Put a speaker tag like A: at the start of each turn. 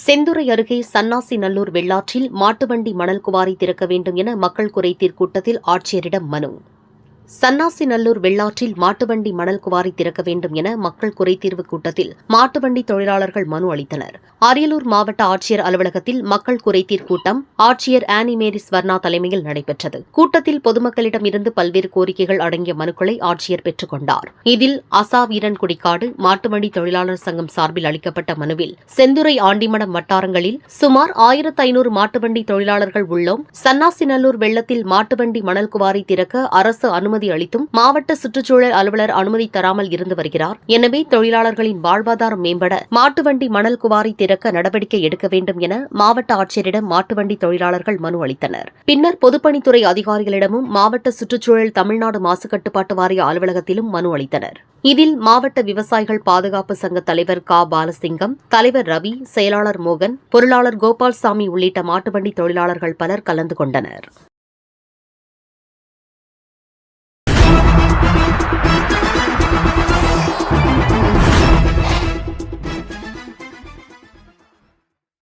A: செந்துறை அருகே சன்னாசி நல்லூர் வெள்ளாற்றில் மாட்டுவண்டி மணல் குவாரி திறக்க வேண்டும் என மக்கள் குறைதீர் கூட்டத்தில் ஆட்சியரிடம் மனு சன்னாசி நல்லூர் வெள்ளாற்றில் மாட்டுவண்டி மணல் குவாரி திறக்க வேண்டும் என மக்கள் குறைதீர்வு கூட்டத்தில் மாட்டுவண்டி தொழிலாளர்கள் மனு அளித்தனர். அரியலூர் மாவட்ட ஆட்சியர் அலுவலகத்தில் மக்கள் குறைதீர் கூட்டம் ஆட்சியர் ஆனி ஸ்வர்ணா தலைமையில் நடைபெற்றது. கூட்டத்தில் பொதுமக்களிடம் இருந்து பல்வேறு கோரிக்கைகள் அடங்கிய மனுக்களை ஆட்சியர் பெற்றுக் கொண்டார். இதில் அசா வீரன்குடிக்காடு மாட்டுவண்டி தொழிலாளர் சங்கம் சார்பில் அளிக்கப்பட்ட மனுவில் செந்துறை ஆண்டிமடம் வட்டாரங்களில் சுமார் ஆயிரத்து ஐநூறு மாட்டுவண்டி தொழிலாளர்கள் உள்ளோம். சன்னாசிநல்லூர் வெள்ளத்தில் மாட்டுவண்டி மணல் குவாரி திறக்க அரசு அனுமதி அனுமதி அளித்தும் மாவட்ட சுற்றுச்சூழல் அலுவலர் அனுமதி தராமல் இருந்து வருகிறார். எனவே தொழிலாளர்களின் வாழ்வாதாரம் மேம்பட மாட்டுவண்டி மணல் குவாரி திறக்க நடவடிக்கை எடுக்க வேண்டும் என மாவட்ட ஆட்சியரிடம் மாட்டுவண்டி தொழிலாளர்கள் மனு அளித்தனர். பின்னர் பொதுப்பணித்துறை அதிகாரிகளிடமும் மாவட்ட சுற்றுச்சூழல் தமிழ்நாடு மாசு கட்டுப்பாட்டு வாரிய அலுவலகத்திலும் மனு அளித்தனர். இதில் மாவட்ட விவசாயிகள் பாதுகாப்பு சங்க தலைவர் கா. பாலசிங்கம் தலைவர் ரவி செயலாளர் மோகன் பொருளாளர் கோபால்சாமி உள்ளிட்ட மாட்டுவண்டி தொழிலாளர்கள் பலர் கலந்து கொண்டனர்.